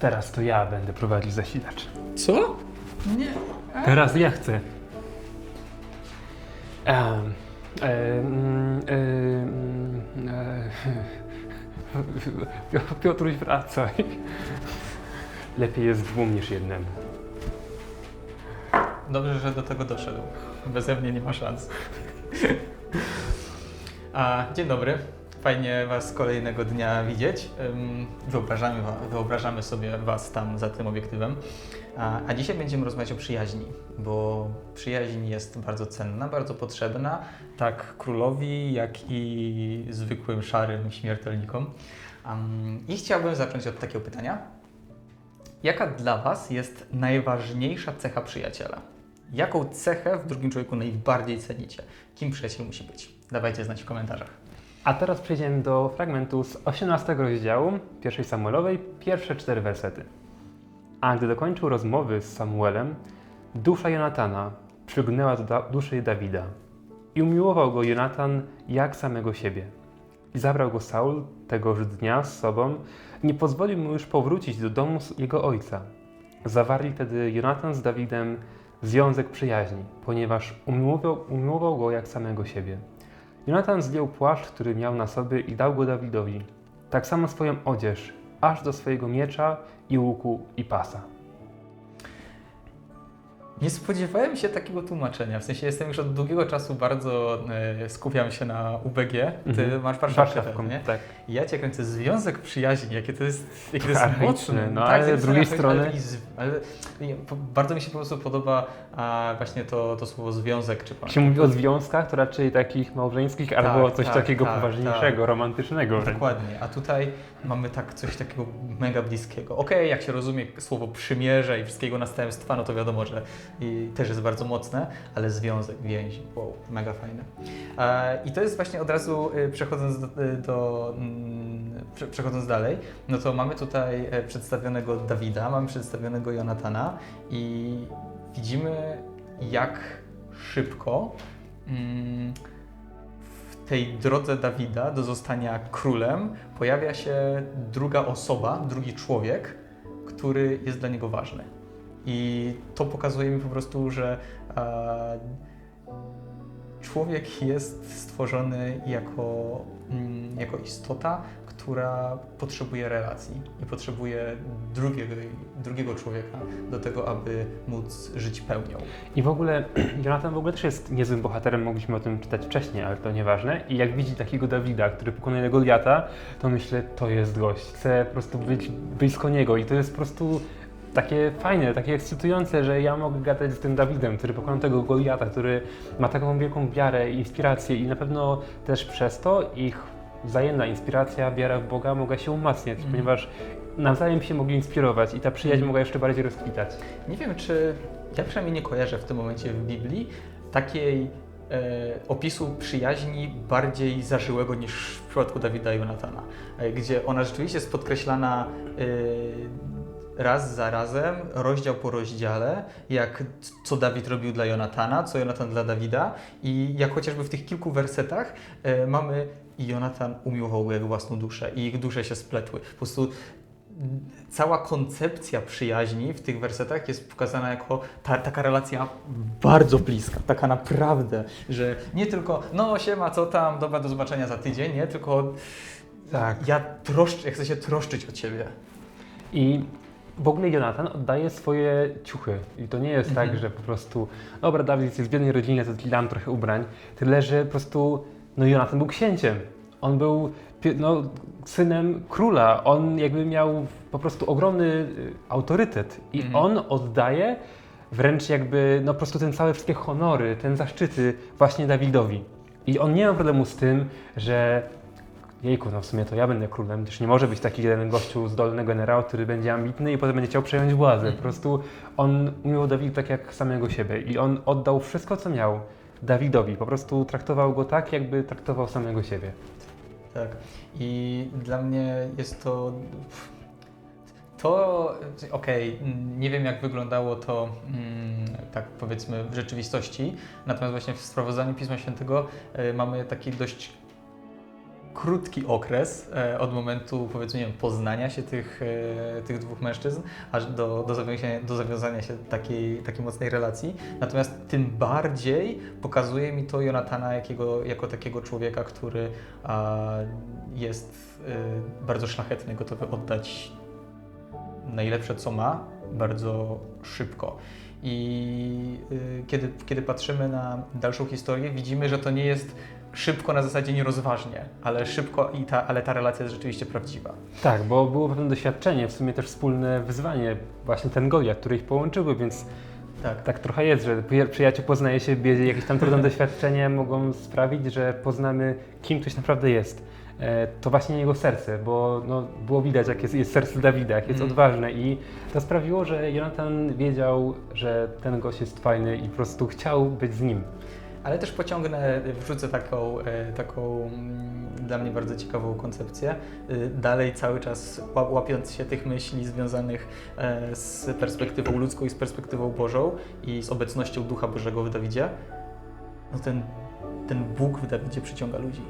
Teraz to ja będę prowadził zasilacz. Co? Nie. Teraz ja chcę. Em, em, em, e, Pio- Piotruś, wracaj. Lepiej jest dwóm niż jednemu. Dobrze, że do tego doszedł. Beze mnie nie ma szans. A, dzień dobry. Fajnie Was kolejnego dnia widzieć. Wyobrażamy, wyobrażamy sobie Was tam za tym obiektywem. A, a dzisiaj będziemy rozmawiać o przyjaźni, bo przyjaźń jest bardzo cenna, bardzo potrzebna, tak królowi, jak i zwykłym szarym śmiertelnikom. Ym, I chciałbym zacząć od takiego pytania. Jaka dla Was jest najważniejsza cecha przyjaciela? Jaką cechę w drugim człowieku najbardziej cenicie? Kim przyjaciel musi być? Dawajcie znać w komentarzach. A teraz przejdziemy do fragmentu z 18 rozdziału pierwszej Samuelowej, pierwsze cztery wersety. A gdy dokończył rozmowy z Samuelem, dusza Jonatana przygnęła do duszy Dawida i umiłował go Jonatan jak samego siebie. I zabrał go Saul tegoż dnia z sobą nie pozwolił mu już powrócić do domu jego ojca. Zawarli wtedy Jonatan z Dawidem związek przyjaźni, ponieważ umiłował, umiłował go jak samego siebie. Jonatan zdjął płaszcz, który miał na sobie i dał go Dawidowi. Tak samo swoją odzież, aż do swojego miecza i łuku i pasa. Nie spodziewałem się takiego tłumaczenia. W sensie jestem już od długiego czasu bardzo e, skupiam się na UBG. Ty Mhm. masz warszawkę, nie? tak. I ja cię kręcę związek przyjaźni, jakie to jest, jakie to jest mocne. no, Tak, ale z drugiej strony Ale, bardzo mi się po prostu podoba a, właśnie to, to słowo związek. Czy Jak się mówi o związkach, to raczej takich małżeńskich albo coś tak, takiego tak, poważniejszego, romantycznego. wręcz. Dokładnie, a tutaj mamy tak coś takiego mega bliskiego. Okej, jak się rozumie słowo przymierze i wszystkiego następstwa, no to wiadomo, że i też jest bardzo mocne, ale związek, więź, wow, mega fajne. I to jest właśnie od razu, y, przechodząc do, y, do mm, prze, przechodząc dalej, no to mamy tutaj e, przedstawionego Dawida, mamy przedstawionego Jonatana i widzimy jak szybko mm, w tej drodze Dawida do zostania królem pojawia się druga osoba, drugi człowiek, który jest dla niego ważny. I to pokazuje mi po prostu, że e, człowiek jest stworzony jako, mm, jako istota, która potrzebuje relacji i potrzebuje drugiego, drugiego człowieka do tego, aby móc żyć pełnią. I w ogóle Jonatan w ogóle też jest niezłym bohaterem, mogliśmy o tym czytać wcześniej, ale to nieważne. I jak widzi takiego Dawida, który pokonuje Goliata, to myślę, to jest gość. Chcę po prostu być blisko niego i to jest po prostu takie fajne, takie ekscytujące, że ja mogę gadać z tym Dawidem, który pokonał tego Goliata, który ma taką wielką wiarę i inspirację i na pewno też przez to ich wzajemna inspiracja, wiara w Boga mogła się umacniać, Mhm. ponieważ nawzajem się mogli inspirować i ta przyjaźń Mhm. mogła jeszcze bardziej rozkwitać. Nie wiem, czy ja przynajmniej nie kojarzę w tym momencie w Biblii takiej e, opisu przyjaźni bardziej zażyłego niż w przypadku Dawida i Jonatana, e, gdzie ona rzeczywiście jest podkreślana e, raz za razem, rozdział po rozdziale, jak co Dawid robił dla Jonatana, co Jonatan dla Dawida i jak chociażby w tych kilku wersetach e, mamy i Jonatan umiłował go jak własną duszę i ich dusze się spletły. Po prostu cała koncepcja przyjaźni w tych wersetach jest pokazana jako ta, taka relacja bardzo bliska, taka naprawdę, że nie tylko no siema, co tam, dobra, do zobaczenia za tydzień, nie, tylko Tak. ja troszczę, ja chcę się troszczyć o Ciebie. I w ogóle Jonatan oddaje swoje ciuchy. I to nie jest Mhm. tak, że po prostu, dobra, Dawid jest w biednej rodzinie, to dam trochę ubrań. Tyle, że po prostu, no Jonatan był księciem. On był no, synem króla. On jakby miał po prostu ogromny y, autorytet. I Mhm. on oddaje wręcz jakby, no po prostu ten całe wszystkie honory, ten zaszczyty właśnie Dawidowi. I on nie ma problemu z tym, że Jejku, no w sumie to ja będę królem, gdyż nie może być taki jeden gościu zdolny generał, który będzie ambitny i potem będzie chciał przejąć władzę. Po prostu on umiał Dawid tak jak samego siebie i on oddał wszystko, co miał Dawidowi. Po prostu traktował go tak, jakby traktował samego siebie. Tak. I dla mnie jest to. To, okej, nie wiem jak wyglądało to, mm, tak powiedzmy, w rzeczywistości, natomiast właśnie w sprawozdaniu Pisma Świętego y, mamy taki dość krótki okres e, od momentu, powiedzmy, wiem, poznania się tych, e, tych dwóch mężczyzn, aż do, do, zawiązania, do zawiązania się takiej, takiej mocnej relacji. Natomiast tym bardziej pokazuje mi to Jonatana jakiego, jako takiego człowieka, który a, jest e, bardzo szlachetny, gotowy oddać najlepsze, co ma, bardzo szybko. I y, kiedy, kiedy patrzymy na dalszą historię, widzimy, że to nie jest szybko na zasadzie nierozważnie, ale szybko, i ta, ale ta relacja jest rzeczywiście prawdziwa. Tak, bo było pewne doświadczenie, w sumie też wspólne wyzwanie, właśnie ten Goliat, które ich połączyły, więc Tak. tak trochę jest, że przyja- przyjaciół poznaje się jakieś tam trudne doświadczenia mogą sprawić, że poznamy, kim ktoś naprawdę jest. E, To właśnie jego serce, bo no, było widać, jak jest, jest serce Dawida, jak jest Mm. odważne i to sprawiło, że Jonatan wiedział, że ten gość jest fajny i po prostu chciał być z nim. Ale też pociągnę, wrzucę taką, e, taką mm, dla mnie bardzo ciekawą koncepcję. Y, Dalej cały czas ła- łapiąc się tych myśli związanych e, z perspektywą ludzką i z perspektywą Bożą i z obecnością Ducha Bożego w Dawidzie, no ten, ten Bóg w Dawidzie przyciąga ludzi.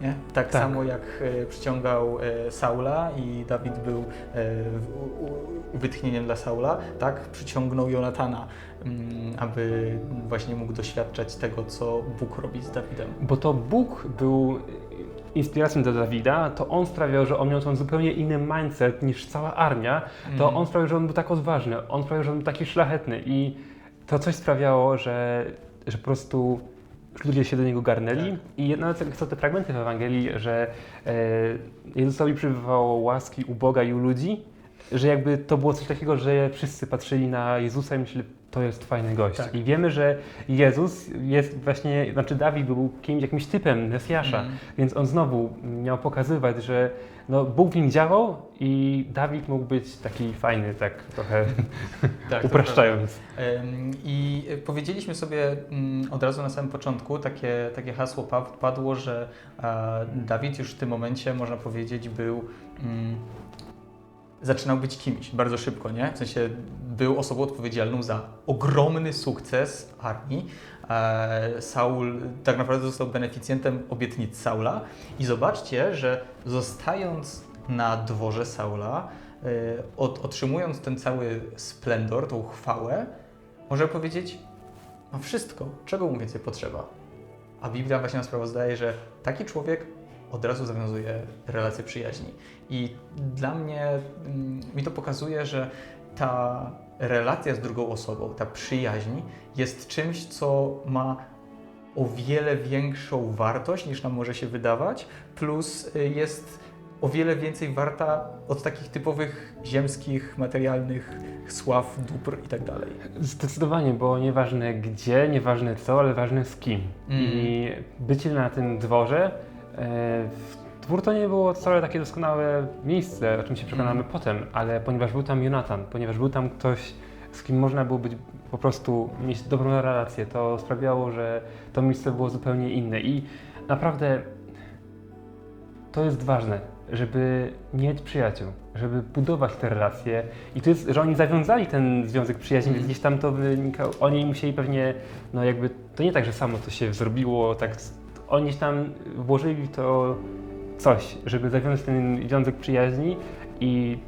Nie? Tak, Tak. samo jak e, przyciągał e, Saula i Dawid był e, u- u- wytchnieniem dla Saula, tak przyciągnął Jonatana, mm, aby właśnie mógł doświadczać tego, co Bóg robi z Dawidem. Bo to Bóg był inspiracją dla Dawida, to on sprawiał, że on miał ten zupełnie inny mindset niż cała armia, to Mm. on sprawił, że on był tak odważny, on sprawił, że on był taki szlachetny i to coś sprawiało, że, że po prostu ludzie się do niego garnęli Tak. i nawet są te fragmenty w Ewangelii, że e, Jezusowi przybywało łaski u Boga i u ludzi, że jakby to było coś takiego, że wszyscy patrzyli na Jezusa i myśleli, to jest fajny gość. Tak. I wiemy, że Jezus jest właśnie, znaczy Dawid był kimś, jakimś typem Mesjasza, Mm. więc on znowu miał pokazywać, że no, Bóg w nim działał i Dawid mógł być taki fajny, tak trochę Tak, upraszczając. I powiedzieliśmy sobie mm, od razu na samym początku, takie, takie hasło pa- padło, że Dawid już w tym momencie, można powiedzieć, był. Zaczynał być kimś bardzo szybko, nie? W sensie był osobą odpowiedzialną za ogromny sukces armii. E, Saul tak naprawdę został beneficjentem obietnic Saula. I zobaczcie, że zostając na dworze Saula, e, od, otrzymując ten cały splendor, tą chwałę, może powiedzieć, ma wszystko, czego mu więcej potrzeba. A Biblia właśnie nam sprawę zdaje, że taki człowiek od razu zawiązuje relacje przyjaźni. I dla mnie, mm, mi to pokazuje, że ta relacja z drugą osobą, ta przyjaźń jest czymś, co ma o wiele większą wartość niż nam może się wydawać, plus y, jest o wiele więcej warta od takich typowych ziemskich, materialnych sław, dóbr i tak dalej. Zdecydowanie, bo nieważne gdzie, nieważne co, ale ważne z kim. Mm. I bycie na tym dworze, e, dwór to nie było wcale takie doskonałe miejsce, o czym się przekonamy Mm. potem, ale ponieważ był tam Jonatan, ponieważ był tam ktoś, z kim można było być po prostu mieć dobrą relację, to sprawiało, że to miejsce było zupełnie inne i naprawdę to jest ważne, żeby mieć przyjaciół, żeby budować te relacje. I to jest, że oni zawiązali ten związek przyjaźni, więc gdzieś tam to wynikało. Oni musieli pewnie, no jakby, to nie tak, że samo to się zrobiło, tak, oni tam włożyli w to coś, żeby zawiązać ten związek przyjaźni i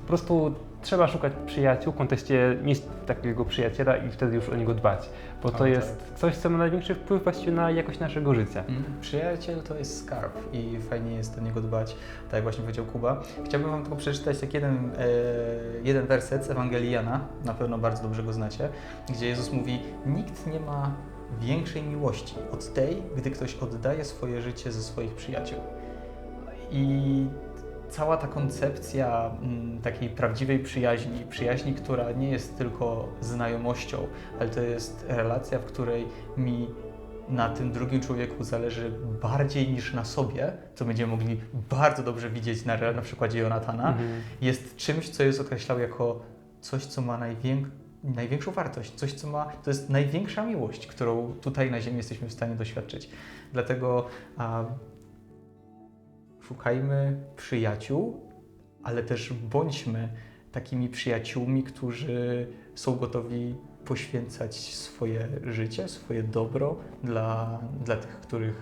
po prostu trzeba szukać przyjaciół w kontekście mieć takiego przyjaciela i wtedy już o niego dbać, bo to jest coś, co ma największy wpływ właściwie na jakość naszego życia. Mm, Przyjaciel to jest skarb i fajnie jest o niego dbać, tak jak właśnie powiedział Kuba. Chciałbym Wam tylko przeczytać tak jeden, e, jeden werset z Ewangelii Jana, na pewno bardzo dobrze go znacie, gdzie Jezus mówi, nikt nie ma większej miłości od tej, gdy ktoś oddaje swoje życie ze swoich przyjaciół. I cała ta koncepcja mm, takiej prawdziwej przyjaźni, przyjaźni, która nie jest tylko znajomością, ale to jest relacja, w której mi na tym drugim człowieku zależy bardziej niż na sobie, co będziemy mogli bardzo dobrze widzieć na, na przykładzie Jonatana, Mhm. jest czymś, co jest określał jako coś, co ma najwięk, największą wartość, coś, co ma, to jest największa miłość, którą tutaj na ziemi jesteśmy w stanie doświadczyć. Dlatego a, szukajmy przyjaciół, ale też bądźmy takimi przyjaciółmi, którzy są gotowi poświęcać swoje życie, swoje dobro dla, dla tych, których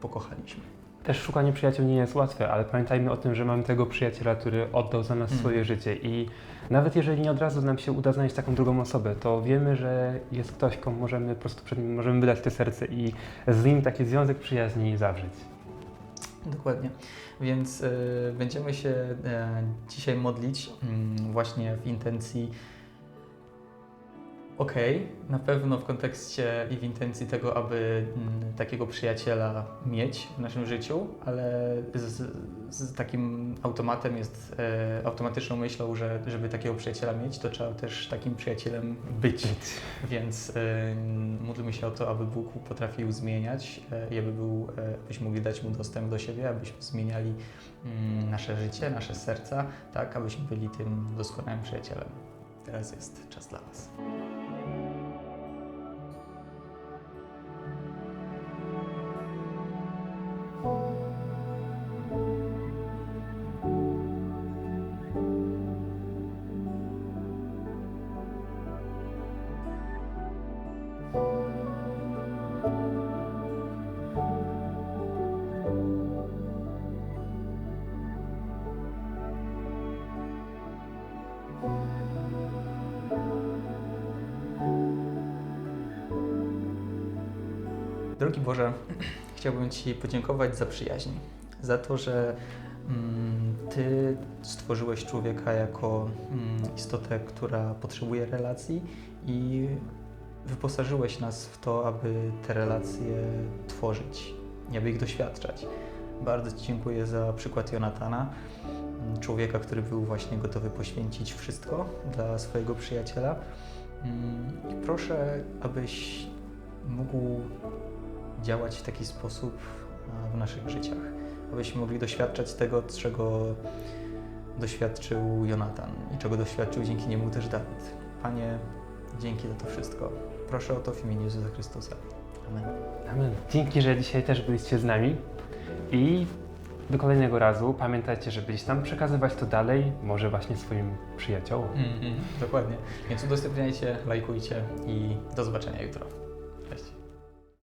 pokochaliśmy. Też szukanie przyjaciół nie jest łatwe, ale pamiętajmy o tym, że mamy tego przyjaciela, który oddał za nas Mm. swoje życie i nawet jeżeli nie od razu nam się uda znaleźć taką drugą osobę, to wiemy, że jest ktoś, komu możemy po prostu przed nim możemy wydać te serce i z nim taki związek przyjaźni zawrzeć. Dokładnie. Więc y, będziemy się y, dzisiaj modlić mm, właśnie w intencji okej, na pewno w kontekście i w intencji tego, aby mm, takiego przyjaciela mieć w naszym życiu, ale z, z takim automatem jest, e, automatyczną myślą, że żeby takiego przyjaciela mieć, to trzeba też takim przyjacielem być. Więc y, módlmy się o to, aby Bóg potrafił zmieniać y, i aby był, y, abyśmy mogli dać Mu dostęp do siebie, abyśmy zmieniali mm, nasze życie, nasze serca, tak, abyśmy byli tym doskonałym przyjacielem. Teraz jest czas dla Was. Drogi Boże, chciałbym Ci podziękować za przyjaźń, za to, że mm, Ty stworzyłeś człowieka jako mm, istotę, która potrzebuje relacji i wyposażyłeś nas w to, aby te relacje tworzyć aby ich doświadczać. Bardzo Ci dziękuję za przykład Jonatana, człowieka, który był właśnie gotowy poświęcić wszystko dla swojego przyjaciela. Mm, proszę, abyś mógł działać w taki sposób w naszych życiach, abyśmy mogli doświadczać tego, czego doświadczył Jonatan i czego doświadczył dzięki niemu też Dawid. Panie, dzięki za to wszystko. Proszę o to w imieniu Jezusa Chrystusa. Amen. Amen. Dzięki, że dzisiaj też byliście z nami i do kolejnego razu pamiętajcie, żeby gdzieś tam przekazywać to dalej, może właśnie swoim przyjaciołom. dokładnie. Więc udostępniajcie, lajkujcie i do zobaczenia jutro.